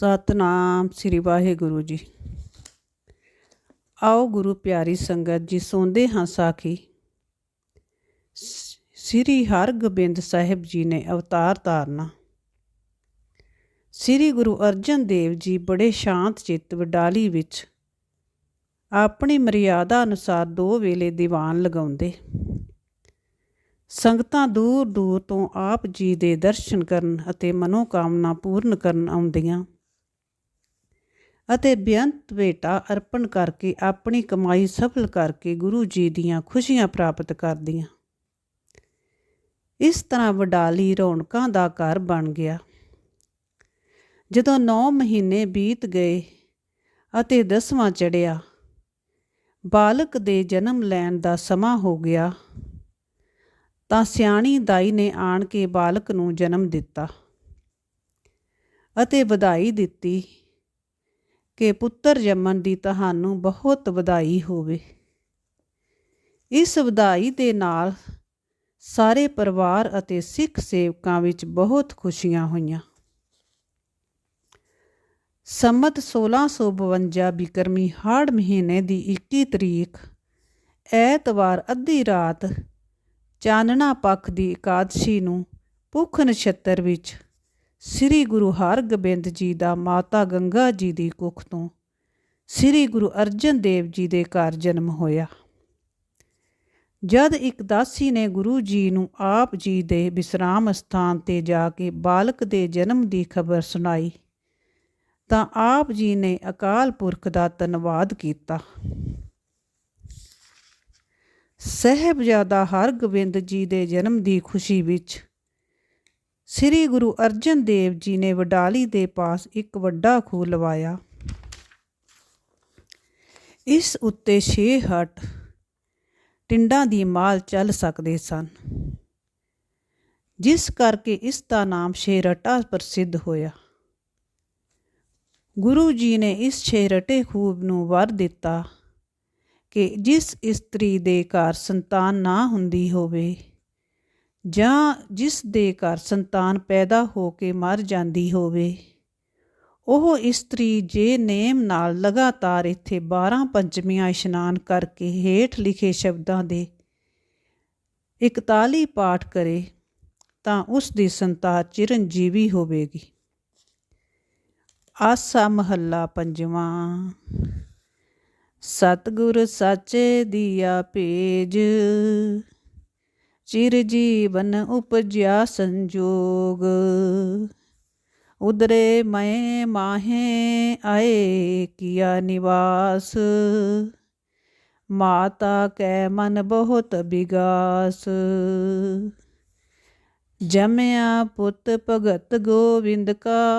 ਸਤਨਾਮ ਸ੍ਰੀ ਵਾਹਿਗੁਰੂ ਜੀ। ਆਓ ਗੁਰੂ ਪਿਆਰੀ ਸੰਗਤ ਜੀ, ਸੌਂਦੇ ਹਾਂ ਸਾਖੀ। ਸ- ਸ੍ਰੀ ਹਰਗੋਬਿੰਦ ਸਾਹਿਬ ਜੀ ਨੇ ਅਵਤਾਰ ਧਾਰਨਾ। ਸ੍ਰੀ ਗੁਰੂ ਅਰਜਨ ਦੇਵ ਜੀ ਬੜੇ ਸ਼ਾਂਤ ਚਿੱਤ ਵਡਾਲੀ ਵਿੱਚ ਆਪਣੀ ਮਰਿਆਦਾ ਅਨੁਸਾਰ ਦੋ ਵੇਲੇ ਦੀਵਾਨ ਲਗਾਉਂਦੇ। ਸੰਗਤਾਂ ਦੂਰ ਦੂਰ ਤੋਂ ਆਪ ਜੀ ਦੇ ਦਰਸ਼ਨ ਕਰਨ ਅਤੇ ਮਨੋਕਾਮਨਾ ਪੂਰਨ ਕਰਨ ਆਉਂਦੀਆਂ। ਅਤੇ ਬੇਅੰਤ ਭੇਟਾ ਅਰਪਣ ਕਰਕੇ ਆਪਣੀ ਕਮਾਈ ਸਫਲ ਕਰਕੇ ਗੁਰੂ ਜੀ ਦੀਆਂ ਖੁਸ਼ੀਆਂ ਪ੍ਰਾਪਤ ਕਰਦੀਆਂ। ਇਸ ਤਰ੍ਹਾਂ ਵਡਾਲੀ ਰੌਣਕਾਂ ਦਾ ਘਰ ਬਣ ਗਿਆ। ਜਦੋਂ 9 ਮਹੀਨੇ ਬੀਤ ਗਏ ਅਤੇ ਦਸਵਾਂ ਚੜਿਆ ਬਾਲਕ ਦੇ ਜਨਮ ਲੈਣ ਦਾ ਸਮਾਂ ਹੋ ਗਿਆ ਤਾਂ ਸਿਆਣੀ ਦਾਈ ਨੇ ਆਣ ਕੇ ਬਾਲਕ ਨੂੰ ਜਨਮ ਦਿੱਤਾ ਅਤੇ ਵਧਾਈ ਦਿੱਤੀ। ਕਿ ਪੁੱਤਰ ਜੰਮਣ ਦੀ ਤੁਹਾਨੂੰ ਬਹੁਤ ਵਧਾਈ ਹੋਵੇ। ਇਸ ਵਧਾਈ ਦੇ ਨਾਲ ਸਾਰੇ ਪਰਿਵਾਰ ਅਤੇ ਸਿੱਖ ਸੇਵਕਾਂ ਵਿੱਚ ਬਹੁਤ ਖੁਸ਼ੀਆਂ ਹੋਈਆਂ। ਸੰਮਤ 1652 ਬਿਕਰਮੀ ਹਾੜ ਮਹੀਨੇ ਦੀ 21 ਤਰੀਕ, ਐਤਵਾਰ ਅੱਧੀ ਰਾਤ ਚਾਨਣਾ ਪੱਖ ਦੀ ਇਕਾਦਸ਼ੀ ਨੂੰ ਭੁੱਖ ਨਛੱਤਰ ਵਿੱਚ ਸ੍ਰੀ ਗੁਰੂ ਹਰਗੋਬਿੰਦ ਜੀ ਦਾ ਮਾਤਾ ਗੰਗਾ ਜੀ ਦੀ ਕੁੱਖ ਤੋਂ ਸ੍ਰੀ ਗੁਰੂ ਅਰਜਨ ਦੇਵ ਜੀ ਦੇ ਘਰ ਜਨਮ ਹੋਇਆ। ਜਦ ਇੱਕ ਦਾਸੀ ਨੇ ਗੁਰੂ ਜੀ ਨੂੰ ਆਪ ਜੀ ਦੇ ਵਿਸਰਾਮ ਸਥਾਨ ਤੇ ਜਾ ਕੇ ਬਾਲਕ ਦੇ ਜਨਮ ਦੀ ਖਬਰ ਸੁਣਾਈ, ਤਾਂ ਆਪ ਜੀ ਨੇ ਅਕਾਲ ਪੁਰਖ ਦਾ ਧੰਨਵਾਦ ਕੀਤਾ। ਸਹਿਬਜ਼ਾਦਾ ਹਰਗੋਬਿੰਦ ਜੀ ਦੇ ਜਨਮ ਦੀ ਖੁਸ਼ੀ ਵਿੱਚ ਸ੍ਰੀ ਗੁਰੂ ਅਰਜਨ ਦੇਵ ਜੀ ਨੇ ਵਡਾਲੀ ਦੇ ਪਾਸ ਇੱਕ ਵੱਡਾ ਖੂਹ ਲਵਾਇਆ। ਇਸ ਉੱਤੇ ਛੇ ਹੱਟ ਟਿੰਡਾਂ ਦੀ ਮਾਲ ਚੱਲ ਸਕਦੇ ਸਨ, ਜਿਸ ਕਰਕੇ ਇਸ ਦਾ ਨਾਮ ਸ਼ੇਰਟਾ ਪ੍ਰਸਿੱਧ ਹੋਇਆ। ਗੁਰੂ ਜੀ ਨੇ ਇਸ ਛੇਰਟੇ ਖੂਬ ਨੂੰ ਵਰ ਦਿੱਤਾ ਕਿ ਜਿਸ ਇਸਤਰੀ ਦੇ ਘਰ ਸੰਤਾਨ ਨਾ ਹੁੰਦੀ ਹੋਵੇ ਜਾਂ ਜਿਸ ਦੇ ਘਰ ਸੰਤਾਨ ਪੈਦਾ ਹੋ ਕੇ ਮਰ ਜਾਂਦੀ ਹੋਵੇ। ਉਹ ਇਸਤਰੀ ਜੇ ਨੇਮ ਨਾਲ ਲਗਾਤਾਰ ਇੱਥੇ 12 ਪੰਚਮੀਆਂ ਇਸ਼ਨਾਨ ਕਰਕੇ ਹੇਠ ਲਿਖੇ ਸ਼ਬਦਾਂ ਦੇ 41 ਪਾਠ ਕਰੇ, ਤਾਂ ਉਸ ਦੀ ਸੰਤਾਨ ਚਿਰੰਜੀਵੀ ਹੋਵੇਗੀ। ਆਸਾ ਮਹੱਲਾ ਪੰਜਵਾਂ। ਸਤਿਗੁਰ ਸਾਚੇ ਦੀਆ ਭੇਜ। ਚਿਰ ਜੀਵਨ ਉਪਜਿਆ ਸੰਜੋਗ। ਉਦਰੇ ਮੈਂ ਮਾਹੇ ਆਏ ਕੀਆ ਨਿਵਾਸ। ਮਾਤਾ ਕੈ ਮਨ ਬਹੁਤ ਬਿਗਾਸ। ਜਮਿਆ ਪੁੱਤ ਭਗਤ ਗੋਵਿੰਦ ਕਾ।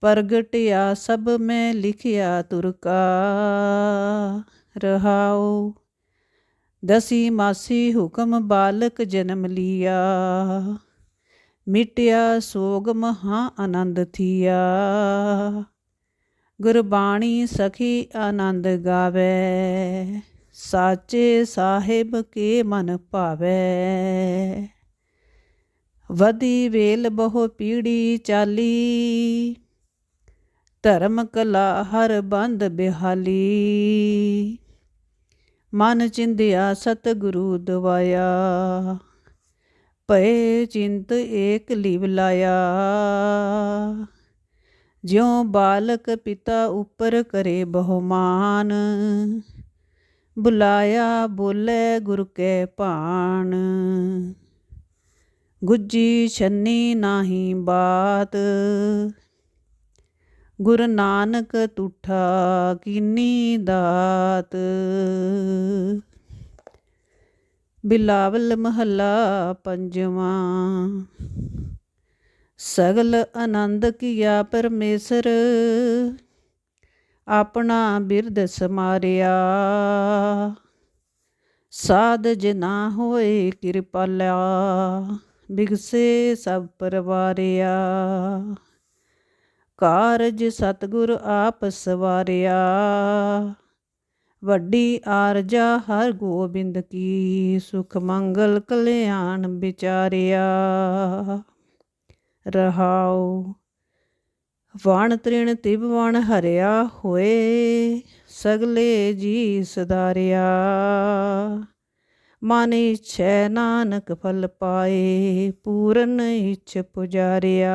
ਪ੍ਰਗਟਿਆ ਸਭ ਮੈਂ ਲਿਖਿਆ ਤੁਰਕਾ ਰਹਾਉ ਦਸੀ ਮਾਸੀ ਹੁਕਮ ਬਾਲਕ ਜਨਮ ਲਿਆ। ਮਿਟਿਆ ਸੋਗ ਮਹਾ ਆਨੰਦ ਥੀਆ। ਗੁਰਬਾਣੀ ਸਖੀ ਆਨੰਦ ਗਾਵੇ। ਸਾਚੇ ਸਾਹਿਬ ਕੇ ਮਨ ਭਾਵੇ। ਵਦੀ ਵੇਲ ਬਹੁ ਪੀੜੀ ਚਾਲੀ। ਧਰਮ ਕਲਾ ਹਰ ਬੰਦ ਬਿਹਾਲੀ। ਮਨ ਚਿੰਦਿਆ ਸਤਿਗੁਰੂ ਦਵਾਇਆ ਪਏ ਚਿੰਤ ਏਕ ਲਿਵ ਲਾਇਆ। ਜਿਉ ਬਾਲਕ ਪਿਤਾ ਉੱਪਰ ਕਰੇ ਬਹੁਮਾਨ, ਬੁਲਾਇਆ ਬੋਲੇ ਗੁਰ ਕੇ ਭਾਣ। ਗੁੱਜੀ ਛੰਨੀ ਨਾਹੀ ਬਾਤ ਗੁਰ ਨਾਨਕ ਤੁਠਾ ਕੀਨੀ ਦਾਤ। ਬਿਲਾਵਲ ਮਹੱਲਾ ਪੰਜਵਾਂ। ਸਗਲ ਆਨੰਦ ਕੀਆ ਪਰਮੇਸ਼ਰ, ਆਪਣਾ ਬਿਰਦ ਸਮਾਰਿਆ। ਸਾਧ ਜਨਾ ਹੋਏ ਕਿਰਪਾਲਾ ਬਿਗਸੇ ਸਭ ਪਰਵਾਰਿਆ। ਕਾਰਜ ਸਤਗੁਰ ਆਪ ਸਵਾਰਿਆ। ਵੱਡੀ ਆਰਜਾ ਹਰ ਗੋਬਿੰਦ ਕੀ, ਸੁਖ ਮੰਗਲ ਕਲਿਆਣ ਵਿਚਾਰਿਆ। ਰਹਾਉ, ਵਣ ਤ੍ਰਿਣ ਤਿਵ ਵਣ ਹਰਿਆ ਹੋਏ, ਸਗਲੇ ਜੀ ਸਦਾਰਿਆ। ਮਨ ਇਛੈ ਨਾਨਕ ਫਲ ਪਾਏ, ਪੂਰਨ ਇਛ ਪੁਜਾਰਿਆ।